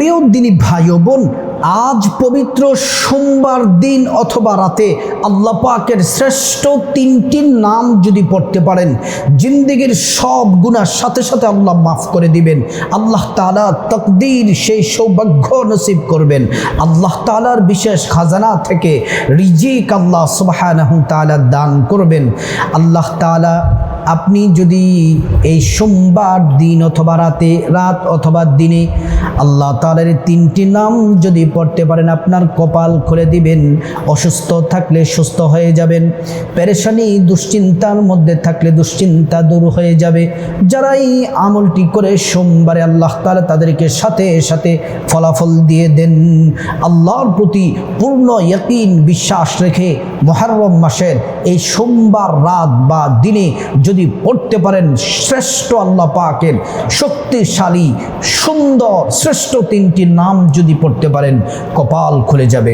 প্রিয় দিনী ভাই বোন, আজ পবিত্র সোমবার দিন অথবা রাতে আল্লাহ পাকের শ্রেষ্ঠ তিনটি নাম যদি পড়তে পারেন, জিন্দিগির সব গুণার সাথে সাথে আল্লাহ মাফ করে দিবেন। আল্লাহ তালা তকদির সেই সৌভাগ্য নসিব করবেন। আল্লাহ তালার বিশেষ খাজানা থেকে রিজিক আল্লাহ সুবাহ দান করবেন। আল্লাহ তালা আপনি যদি এই সোমবার দিন অথবা রাতে, রাত অথবা দিনে আল্লাহ তালের তিনটি নাম যদি পড়তে পারেন, আপনার কপাল খুলে দিবেন, অসুস্থ থাকলে সুস্থ হয়ে যাবেন, পেরেশানি, দুশ্চিন্তার মধ্যে থাকলে দুশ্চিন্তা দূর হয়ে যাবে যারা এই আমলটি করে সোমবারে আল্লাহ তালা তাদেরকে সাথে সাথে ফলাফল দিয়ে দেন, আল্লাহর প্রতি পূর্ণ ইয়কিন, বিশ্বাস রেখে মহারম মাসের এই সোমবার রাত বা দিনে যদি পড়তে পারেন শ্রেষ্ঠ আল্লাহ পাকের শক্তিশালী, সুন্দর, শ্রেষ্ঠ তিনটি নাম যদি পড়তে পারেন, কপাল খুলে যাবে।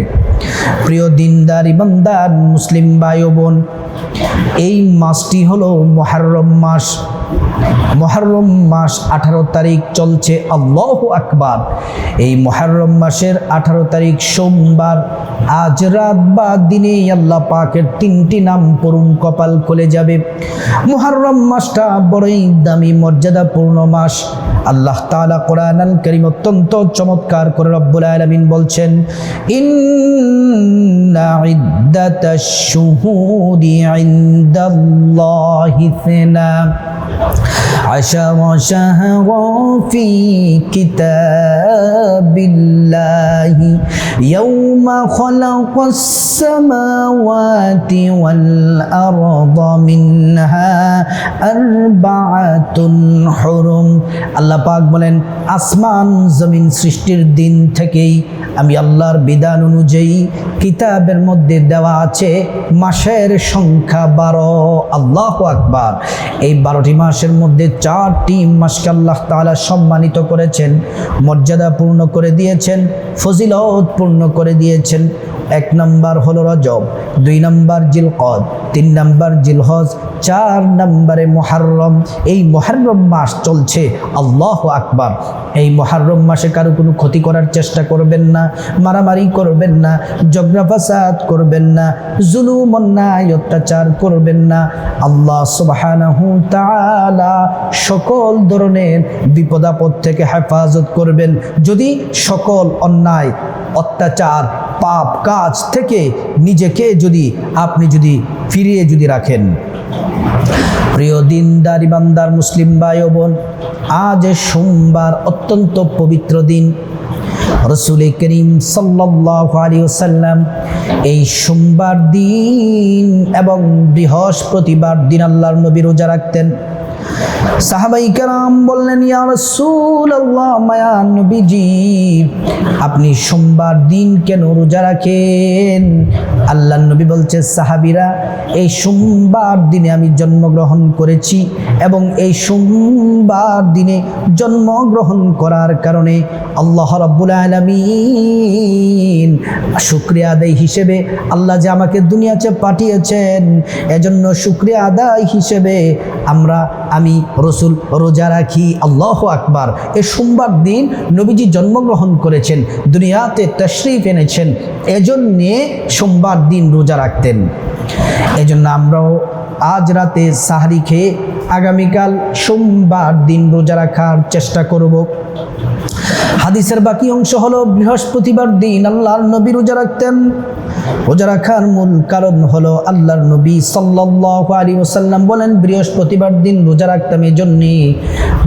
প্রিয় দিনদার ইমানদার মুসলিম ভাই বোন, এই মাসটি হলো মহারম মাস। মহারম মাস আঠারো তারিখ চলছে, আল্লাহ আকবার। এই মহারম মাসের আঠারো তারিখ সোমবার, আজ রাত বা দিনে আল্লাহ পাকের তিনটি নাম পড়ুন কপাল খুলে যাবে। মহারম মাসটা বড়ই দামি, মর্যাদাপূর্ণ মাস। আল্লাহ তাআলা কোরআন আল করিম অত্যন্ত চমৎকার করে রব্বুল আলামিন বলছেন ইনদাল্লাহি ইসনা عشر شهرا في كتاب الله يوم خلق السماوات والأرض منها أربعة حرم আল্লাহ পাক বলেন আসমান জমিন সৃষ্টির দিন থেকেই আমি আল্লাহর বিধান অনুযায়ী কিতাবের মধ্যে দেওয়া আছে মাসের সংখ্যা বারো আল্লাহ আকবার এই বারোটি মাসের মধ্যে চারটি মাসকে আল্লাহ তালা সম্মানিত করেছেন, মর্যাদা পূর্ণ করে দিয়েছেন, ফজিলত পূর্ণ করে দিয়েছেন। এক নম্বর হলো রজব, দুই নম্বর জিলকদ, তিন নম্বর জিলহজ, চার নম্বরে মোহাররম। এই মোহাররম মাস চলছে, আল্লাহ আকবার। এই মোহাররম মাসে কারও কোনো ক্ষতি করার চেষ্টা করবেন না, মারামারি করবেন না জগরা করবেন না, জুলুম, অন্যায়, অত্যাচার করবেন না। আল্লাহ তাআলা সকল ধরনের বিপদাপদ থেকে হেফাজত করবেন। যদি সকল অন্যায়, অত্যাচার পাপ কাজ থেকে নিজেকে যদি, আপনি যদি ফিরিয়ে যদি রাখেন। প্রিয় দিনদার, ইমানদার, মুসলিম ভাই বোন আজ সোমবার অত্যন্ত পবিত্র দিন। রসুল করিম সাল্লাম এই সোমবার দিন এবং বৃহস্পতিবার দিন আল্লাহর নবী রোজা রাখতেন। সাহাবাই কারাম বললেন আপনি সোমবার দিন কেন রোজা রাখেন? আল্লাহ নবী বলছে, সাহাবিরা, এই সোমবার দিনে আমি জন্মগ্রহণ করেছি এবং এই সোমবার দিনে জন্মগ্রহণ করার কারণে আল্লাহ রাব্বুল আলামিন শুক্রিয়া আদায় হিসেবে আল্লাহ যে আমাকে দুনিয়াতে পাঠিয়েছেন, এজন্য শুক্রিয়া আদায় হিসেবে আমরা আমি রসুল রোজা রাখি, আল্লাহ আকবার। এ সোমবার দিন নবীজি জন্মগ্রহণ করেছেন, দুনিয়াতে তশরিফ এনেছেন, এজন্যে সোমবার দিন রোজা রাখতেন। এজন্য আমরাও আজ রাতে সাহারি খেয়ে আগামীকাল সোমবার দিন রোজা রাখার চেষ্টা করব। হাদিসের বাকি অংশ হলো, বৃহস্পতিবার দিন আল্লাহর নবী রোজা রাখতেন। রোজা রাখার মূল কারণ হলো আল্লাহর নবী সাল্লাল্লাহু আলাইহি ওয়াসাল্লাম বলেন, বৃহস্পতিবার দিন রোজা রাখতাম এই জন্যে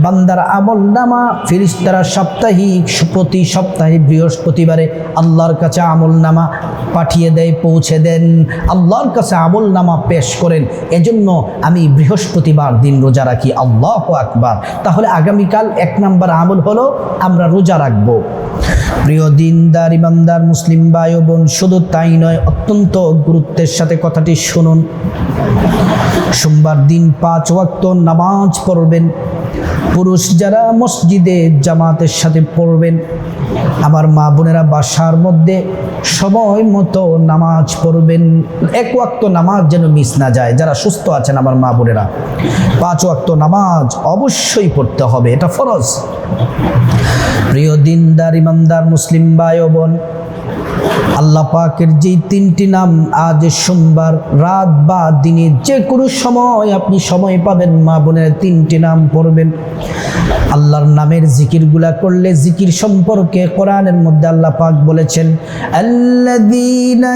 বান্দার আমল নামা ফিরিস্তারা সাপ্তাহিক প্রতি সপ্তাহে বৃহস্পতিবারে আল্লাহর কাছে আমল নামা পাঠিয়ে দেয়, পৌঁছে দেন, আল্লাহর কাছে আমল নামা পেশ করেন। এজন্য আমি বৃহস্পতিবার দিন রোজা রাখি। আল্লাহ আকবার। তাহলে আগামীকাল এক নাম্বার আমল হলো, আমরা রোজা রাখব। প্রিয় দিনদার, ইমানদার, মুসলিম ভাই বোন, শুধু তাই নয়, অত্যন্ত গুরুত্বের সাথে কথাটি শুনুন। সোমবার দিন পাঁচ ওয়াক্ত নামাজ পড়বেন। পুরুষ যারা মসজিদে জামাতের সাথে পড়বেন আমার মা বোনেরা বাসার মধ্যে সময় মতো নামাজ পড়বেন। এক ওয়াক্ত নামাজ যেন মিস না যায়। যারা সুস্থ আছেন আমার মা বোনেরা, পাঁচ ওয়াক্ত নামাজ অবশ্যই পড়তে হবে। এটা ফরজ। প্রিয় দিনদার, ইমানদার, মুসলিম ভাই বোন আল্লাহ পাকের যে তিনটি নাম আজ সোমবার, রাত বা দিনে যে কোনো সময় আপনি সময় পাবেন, মা বোনের তিনটি নাম পড়বেন। আল্লাহর নামের জিকিরগুলা করলে জিকির সম্পর্কে কোরআনের মধ্যে আল্লাহ পাক বলেছেন, আল্লাযীনা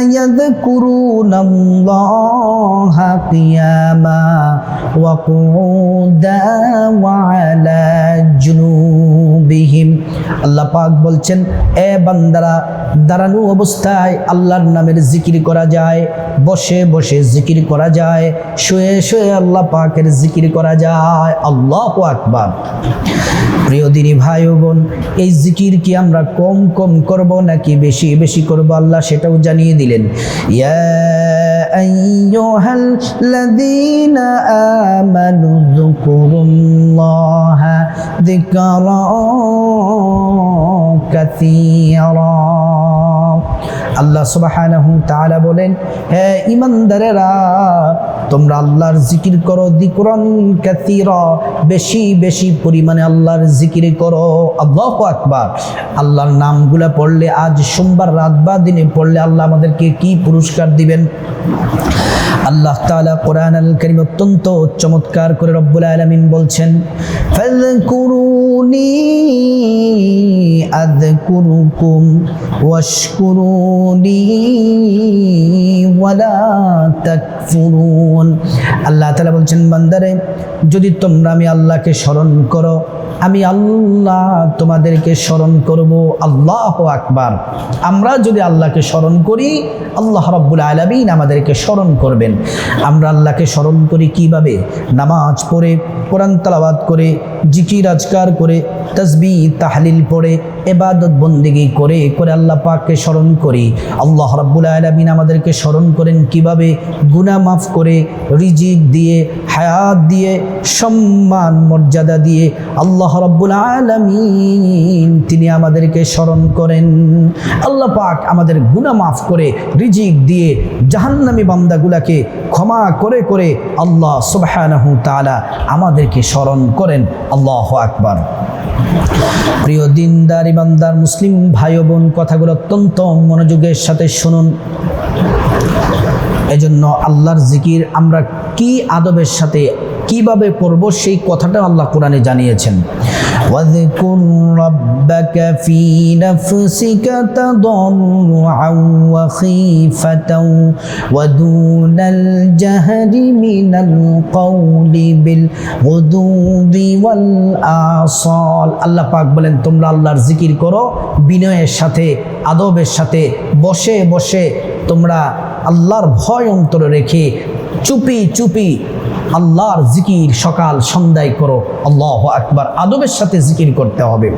আল্লাহ পাক বলছেন, এ বান্দারা, দাঁড়ানো অবস্থায় আল্লাহর নামের জিকির করা যায়, বসে বসে জিকির করা যায়, শুয়ে শুয়ে আল্লাহ পাকের জিকির করা যায়। আল্লাহ আকবার। প্রিয় দিনী ভাই বোন এই জিকির কি আমরা কম কম করব নাকি বেশি বেশি করব? আল্লাহ সেটাও জানিয়ে দিলেন, ইয়া আইয়ুহাল্লাযীনা আমানু যকুরুল্লাহা যিকরা কাসীরা আল্লাহ সুবহানাহু তাআলা বলেন, হে ইমানদারেরা তোমরা আল্লাহর জিকির করো দিকরন কাসীরা, বেশি বেশি পরিমাণে আল্লাহর জিকির করো। আল্লাহু আকবার। আল্লাহর নামগুলা পড়লে, আজ সোমবার রাত বা দিনে পড়লে আল্লাহ আমাদেরকে কি পুরস্কার দিবেন? আল্লাহ তাআলা কোরআন আল কারীম অত্যন্ত চমৎকার করে রব্বুল আলামিন বলছেন আযকুরুকুম ওয়াশকুরুনি ওয়ালা তাকফুরুন। আল্লাহ তাআলা বলছেন, বান্দারে, যদি তোমরা আমি আল্লাহকে স্মরণ করো আমি আল্লাহ তোমাদেরকে স্মরণ করব, আল্লাহ আকবার। আমরা যদি আল্লাহকে স্মরণ করি, আল্লাহ রব্বুল আলমিন আমাদেরকে স্মরণ করবেন। আমরা আল্লাহকে স্মরণ করি কীভাবে? নামাজ পড়ে, কোরআন তালাবাদ করে, জিকির আজকার করে তসবি তাহলিল পড়ে এবাদত বন্দিগি করে করে আল্লাহ পাককে স্মরণ করি। আল্লাহ রব্বুল আলমিন আমাদেরকে স্মরণ করেন কীভাবে গুনাহ মাফ করে, রিজিক দিয়ে, হায়াত দিয়ে, সম্মান, মর্যাদা দিয়ে আল্লাহ রব্বুল আলমিন তিনি আমাদেরকে স্মরণ করেন। আল্লাহ পাক আমাদের গুনাহ মাফ করে, রিজিক দিয়ে জাহান্নামী বান্দাগুলাকে ক্ষমা করে করে আল্লাহ সুবহানাহু তাআলা আমাদেরকে স্মরণ করেন। আল্লাহ আকবার। প্রিয় দিনদার ইমানদার মুসলিম ভাই বোন কথাগুলো অত্যন্ত মনোযোগের সাথে শুনুন। এজন্য আল্লাহর জিকির আমরা কি আদবের সাথে কীভাবে পড়ব সেই কথাটা আল্লাহ কোরআনে জানিয়েছেন। واذكر ربك في نفسك تضرعا وخيفة ودون الجهر من القول بالغدو والآصال আল্লাহ পাক বলেন তোমরা আল্লাহর জিকির করো বিনয়ের সাথে আদবের সাথে বসে বসে তোমরা আল্লাহর ভয় অন্তরে রেখে চুপি চুপি আল্লাহর জিকির সকাল সন্ধ্যায় করো। আল্লাহ আকবার। আদবের সাথে জিকির করতে হবে।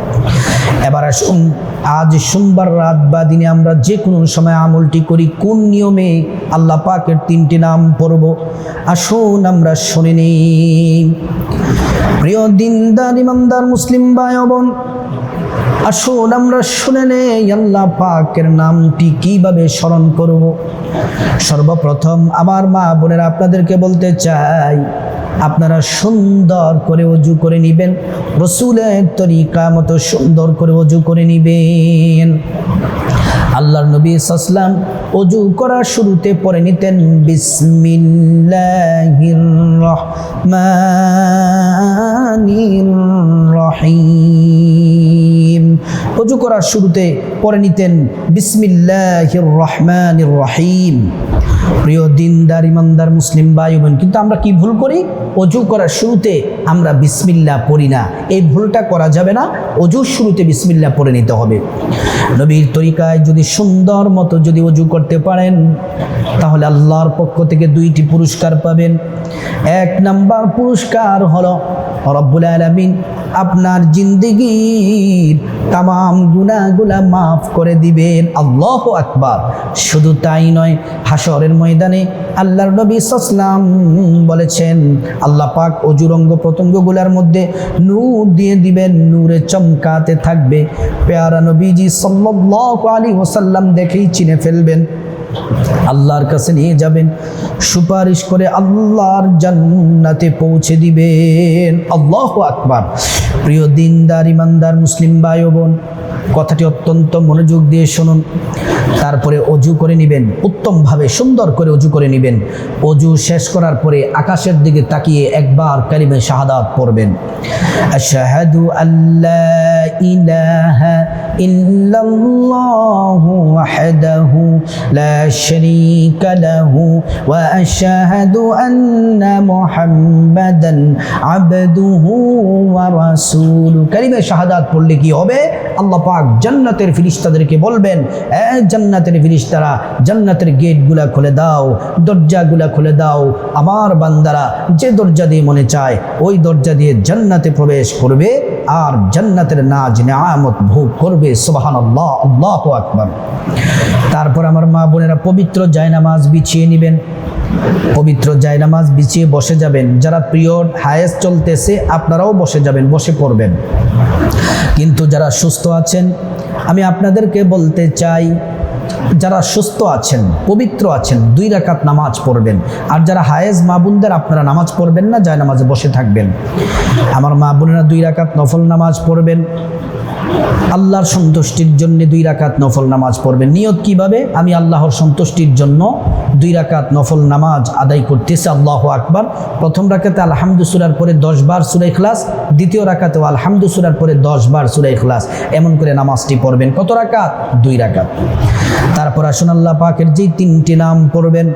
এবার আসুন, আজ সোমবার রাত বা দিনে আমরা যে কোনো সময় আমলটি করি, কোন নিয়মে আল্লাহ পাকের তিনটি নাম পড়ব? আসুন, আমরা শুনে নিই। প্রিয় দিনদার, ইমানদার, মুসলিম ভাই বোন আসুন, আমরা শুনে নেই আল্লাহ পাকের নামটি কীভাবে স্মরণ করব। সর্বপ্রথম আমার মা বোনেরা আপনাদেরকে বলতে চাই, আপনারা সুন্দর করে অজু করে নিবেন, রসুলের তরিকা মতো সুন্দর করে অজু করে নিবেন। আল্লাহর নবী সাসলাম অজু করার শুরুতে পরে নিতেন, বিসমিল্লাহির রহিম। অজু করার শুরুতে পড়ে নিতেন বিসমিল্লাহির রহমানির রহিম প্রিয় দিনদার, ইমানদার, মুসলিম ভাই বোন, কিন্তু আমরা কি ভুল করি? অজু করার শুরুতে আমরা বিসমিল্লা পড়ি না। এই ভুলটা করা যাবে না, অজুর শুরুতে বিসমিল্লা পড়ে নিতে হবে। নবীর তরিকায় যদি সুন্দর মতো যদি অজু করতে পারেন, তাহলে আল্লাহর পক্ষ থেকে দুইটি পুরস্কার পাবেন। এক নাম্বার পুরস্কার হলো, রব্বুল আলমিন আপনার জিন্দিগির তাম গুনাগুলা মাফ করে দিবেন। আল্লাহ আকবার। শুধু তাই নয় হাসরের ময়দানে আল্লাহর নবী সাসলাম বলেছেন, আল্লাহ পাক অজুরঙ্গ প্রত্যঙ্গগুলার মধ্যে নূর দিয়ে দিবেন, নূরে চমকাতে থাকবে। পেয়ারা নবীজি সাল্লাল্লাহু আলাইহি ওসাল্লাম দেখেই চিনে ফেলবেন। আল্লাহর কাছে নিয়ে যাবেন। সুপারিশ করে আল্লাহর জান্নাতে পৌঁছে দিবেন। আল্লাহ আকবার। প্রিয় দিনদার, ইমানদার, মুসলিম ভাই বোন, কথাটি অত্যন্ত মনোযোগ দিয়ে শুনুন। তারপরে অজু করে নেবেন, উত্তমভাবে সুন্দর করে অজু করে নেবেন। অজু শেষ করার পরে আকাশের দিকে তাকিয়ে একবার কালিমে শাহাদাত পড়বেন। আশহাদু আল্লাহ ইলাহা ইল্লাল্লাহু ওয়াহদাহু লা শারীকা লাহু ওয়া আশহাদু আন্না মুহাম্মাদান আবদুহু ওয়া রাসূলু কালিমে শাহাদাত পড়লে কি হবে? আল্লাহ পাক জান্নাতের ফিরিস্তাদেরকে বলবেন, এ জান্নাতের ফিরিস্তারা জান্নাতের গেটগুলা খুলে দাও, দরজাগুলা খুলে দাও। আমার বান্দারা যে দরজা দিয়ে মনে চায়, ওই দরজা দিয়ে জান্নাতে প্রবেশ করবে আর জান্নাতের নাজ নেয়ামত ভোগ করবে। আল্লাহ আকবর। তারপর আমার মা বোনেরা পবিত্র জায়নামাজ বিছিয়ে নেবেন। পবিত্র জায়নামাজ বিছিয়ে বসে যাবেন। যারা পিরিয়ড হায়েস চলতেছে, আপনারাও বসে যাবেন, বসে পড়বেন। কিন্তু যারা সুস্থ আছেন, আমি আপনাদেরকে বলতে চাই যারা সুস্থ আছেন, পবিত্র আছেন, দুই রাকাত নামাজ পড়বেন। আর যারা হায়েজ মা বোনদের, আপনারা নামাজ পড়বেন না যায় নামাজে বসে থাকবেন। আমার মা বোনেরা দুই রাকাত নফল নামাজ পড়বেন। আল্লাহর সন্তুষ্টির জন্য দুই রাকাত নফল নামাজ পড়বেন। নিয়ত কীভাবে? আমি আল্লাহর সন্তুষ্টির জন্য দুই রাকাত নফল নামাজ আদায় করতেছি, আল্লাহ আকবার। প্রথম রাকাতে আলহামদু সুরার পরে দশ বার সুরাই খ্লাস দ্বিতীয় রাকাতেও আলহামদু সুরার পরে দশ বার সুরাই খ্লাস এমন করে নামাজটি পড়বেন। কত রাকাত? দুই রাকাত। তারপর আসুন, আল্লাহ পাকের যেই তিনটি নাম পড়বেন।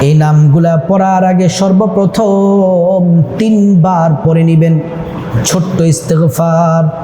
এই নামগুলা পড়ার আগে সর্বপ্রথম তিনবার পড়ে নেবেন। ছোট্ট ইস্তেগফার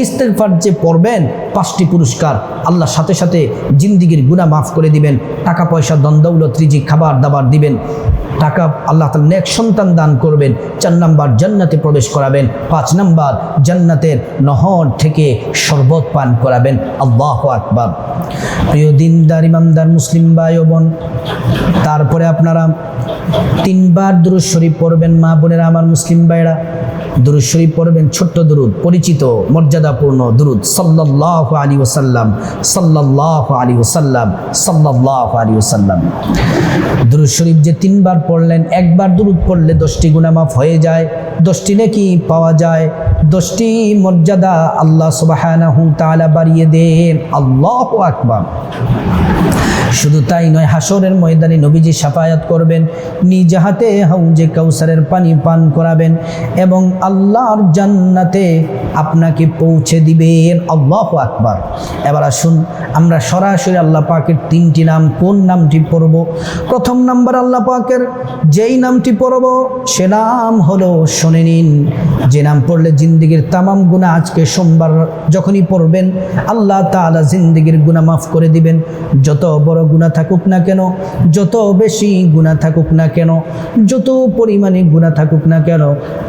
ইস্তেগফার যে পড়বেন, পাঁচটি পুরস্কার। আল্লাহ সাথে সাথে জিন্দিগির গুনাহ মাফ করে দিবেন, টাকা পয়সা দ্বন্দ্বৌলত ত্রিজি খাবার দাবার দিবেন। টাকা আল্লাহ তালা নেক সন্তান দান করবেন, চার নাম্বার জান্নাতে প্রবেশ করাবেন, পাঁচ নাম্বার জান্নাতের নহর থেকে শরবত পান করাবেন। আল্লাহ আকবার। প্রিয় দিনদার ইমামদার মুসলিম ভাই বোন, তারপরে আপনারা তিনবার দুরুদ শরীফ পড়বেন, মা বোনেরা, আমার মুসলিম ভাইরা দুরুদ শরীফ পড়বেন, ছোট্ট দুরুদ, পরিচিত, মর্যাদাপূর্ণ দুরুদ। সাল্লাল্লাহু আলী ওসাল্লাম সাল্লাল্লাহু আলী ওসাল্লাম সাল্লাল্লাহু আলী ওসাল্লাম দুরুদ শরীফ যে তিনবার পড়লেন, একবার দুরুদ পড়লে দশটি গুনামাফ হয়ে যায়, দশটি নাকি পাওয়া যায় দশটি মর্যাদা আল্লাহ তাআলা বাড়িয়ে দেন। আল্লাহু আকবার। শুধু তাই নয় হাসরের ময়দানে নবীজি সাফায়াত করবেন, নিজ হাতে হাউজে কাউসারের পানি পান করাবেন এবং আল্লাহর জান্নাতে আপনাকে পৌঁছে দিবেন। আল্লাহ আকবার। এবার আসুন, আমরা সরাসরি আল্লাহ পাকের তিনটি নাম, কোন নামটি পড়ব? প্রথম নাম্বার আল্লাহ পাকের, যেই নামটি পড়ব, সে নাম হলো, শুনে নিন, যে নাম পড়লে জিন্দিগির তামাম গুণা আজকে সোমবার যখনই পড়বেন, আল্লাহ তাআলা জিন্দিগির গুণা মাফ করে দিবেন। যত বড় গুণা থাকুক না কেন, যত বেশি গুণা থাকুক না কেন, যত পরিমাণে গুণা থাকুক না কেন,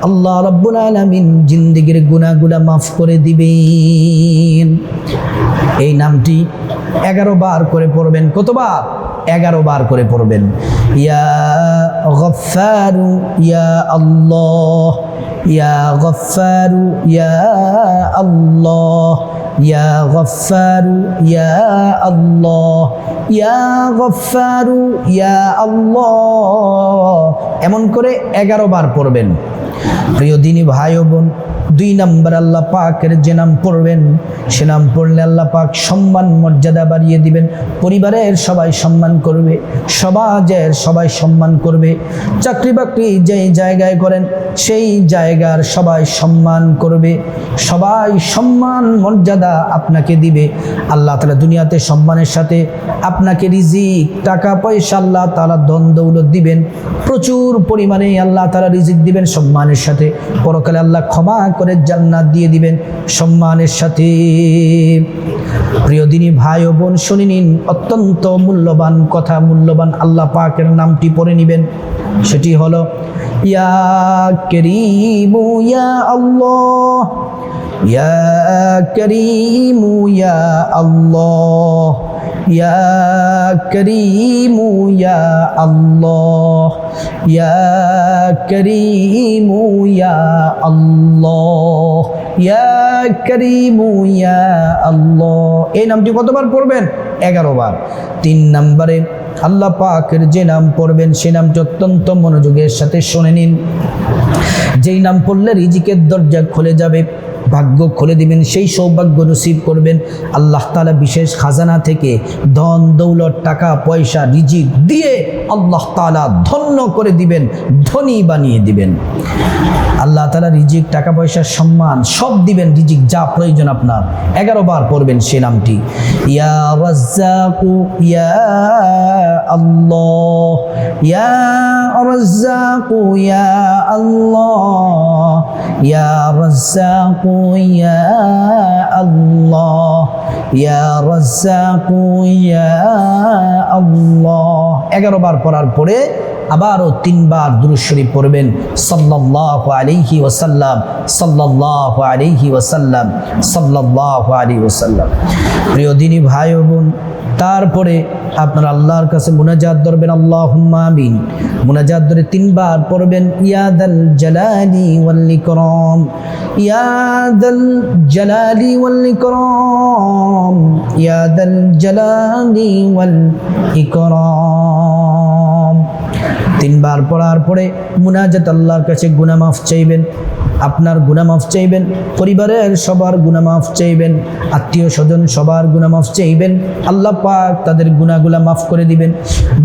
আল্লাহ রব্বুল আলামিন জিন্দিগির গুণাগুলা মাফ করে দিবেন। এই নামটি এগারো বার করে পড়বেন। কতবার? এগারো বার করে পড়বেন। ইয়া গফারু ইয়া আল্লাহ। ইয়া গফারু ইয়া আল্লাহ ইয়া গফারু ইয়া আল্লাহ ইয়া গফারু ইয়া আল্লাহ এমন করে এগারো বার পড়বেন। প্রিয় দিনী ভাই বোন দুই নাম্বার আল্লাহ পাকের যে নাম পড়বেন, সে নাম পড়লে আল্লাহ পাক সম্মান, মর্যাদা বাড়িয়ে দিবেন। পরিবারের সবাই সম্মান করবে, সমাজের সবাই সম্মান করবে। চাকরি বাকরি যেই জায়গায় করেন, সেই জায়গার সবাই সম্মান করবে। সবাই সম্মান, মর্যাদা আপনাকে দিবে। আল্লাহ তালা দুনিয়াতে সম্মানের সাথে আপনাকে রিজিক, টাকা, পয়সা আল্লাহ তালা দ্বন্দ্বৌলত দিবেন। প্রচুর পরিমাণে আল্লাহ তালা রিজিক দিবেন সম্মানের সাথে। পরকালে আল্লাহ ক্ষমা করে জান্নাত দিয়ে দিবেন সম্মানের সাথে। প্রিয় দিনী ভাই ও বোন, শুনে নিন, অত্যন্ত মূল্যবান কথা, মূল্যবান আল্লাহ পাকের নামটি পড়ে নিবেন। সেটি হলো, ইয়া করিমু ইয়া আল্লাহ, ইয়া করিমু ইয়া আল্লাহ। ইয়া করিমু ইয়া আল্লাহ, ইয়া করিমু ইয়া আল্লাহ, ইয়া করিমু ইয়া আল্লাহ। এই নামটি কতবার পড়বেন? এগারো বার। তিন নম্বরে আল্লাহ পাকের যে নাম পড়বেন, সে নামটি অত্যন্ত মনোযোগের সাথে শুনে নিন। যেই নাম পড়লে রিজিকের দরজা খুলে যাবে। ভাগ্য খুলে দিবেন, সেই সৌভাগ্য নসিব করবেন। আল্লাহ তালা বিশেষ খাজানা থেকে ধন, দৌলত, টাকা, পয়সা, রিজিক দিয়ে আল্লাহ তালা ধন্য করে দিবেন, ধনী বানিয়ে দিবেন। আল্লাহ তালা রিজিক, টাকা পয়সার সম্মান সব দিবেন, রিজিক যা প্রয়োজন আপনার। এগারো বার পড়বেন সে নামটি। ইয়া রাজ্জাকু আল্লাহ, ইয়া রাজ্জাকু, ইয়া আল্লাহ, ইয়া রাজ্জাকু ইয়া আল্লাহ ইয়া رزاق, يا আল্লাহ এগারো বার পড়ার পরে আবারও তিনবার দুরুশ্বরী পড়বেন। সাল্লাহ আলিহি ওসাল্লাম সাল্লাহ আলিহি ওসাল্লাম সাল্লাহ আলী ওসাল্লাম প্রিয় দিনী ভাই বোন তারপরে আপনার আল্লাহর কাছে মুনাজাত ধরবেন আল্লাহ আমিন। মুনাজাত ধরে তিনবার পড়বেন ইয়াদাল জালালি ওয়াল্লি করম ইয়াদাল জালালি ওয়াল্লি করম ইয়াদাল জালালি ওয়াল ইকরাম। তিনবার পড়ার পরে মুনাজাত আল্লাহর কাছে গুনামাফ চাইবেন, আপনার গুনামাফ চাইবেন, পরিবারের সবার গুনামাফ চাইবেন, আত্মীয় স্বজন সবার গুনামাফ চাইবেন, আল্লাহ পাক তাদের গুনাগুলা মাফ করে দিবেন,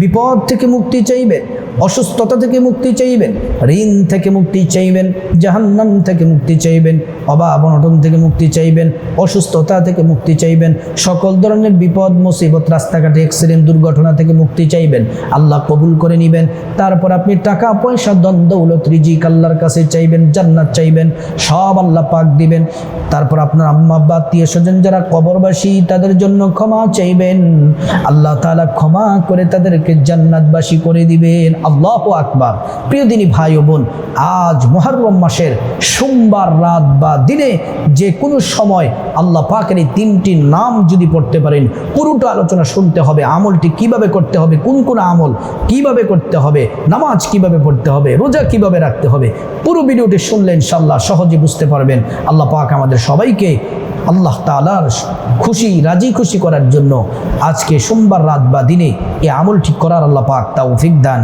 বিপদ থেকে মুক্তি চাইবেন, অসুস্থতা থেকে মুক্তি চাইবেন, ঋণ থেকে মুক্তি চাইবেন, জাহান্নাম থেকে মুক্তি চাইবেন, অভাব অনটন থেকে মুক্তি চাইবেন, অসুস্থতা থেকে মুক্তি চাইবেন, সকল ধরনের বিপদ, মুসিবত, রাস্তাঘাটে অ্যাক্সিডেন্ট দুর্ঘটনা থেকে মুক্তি চাইবেন, আল্লাহ কবুল করে নেবেন তারপর আপনি টাকা, পয়সা দ্বন্দ্ব উলত রিজিক আল্লাহর কাছে চাইবেন, জান্নাত চাইবেন, সব আল্লাহ পাক দিবেন। তারপর আপনার আম্মা, আব্বা, আত্মীয় স্বজন যারা কবরবাসী, তাদের জন্য ক্ষমা চাইবেন। আল্লাহ তাআলা ক্ষমা করে তাদেরকে জান্নাতবাসী করে দিবেন। আল্লাহ আকবার। প্রিয় দিনী ভাই ও বোন, আজ মহরম মাসের সোমবার রাত বা দিনে যে কোনো সময় আল্লাহ পাকের এই তিনটি নাম যদি পড়তে পারেন, পুরোটা আলোচনা শুনতে হবে, আমলটি কীভাবে করতে হবে, কোন কোন আমল কীভাবে করতে হবে নামাজ কীভাবে পড়তে হবে, রোজা কীভাবে রাখতে হবে, পুরো ভিডিওটি শুনলে ইনশাল্লাহ সহজে বুঝতে পারবেন। আল্লাহ পাক আমাদের সবাইকে আল্লাহ তালার খুশি, রাজি খুশি করার জন্য আজকে সোমবার রাত বা দিনে এই আমল ঠিক করার আল্লাহ পাক তৌফিক দান।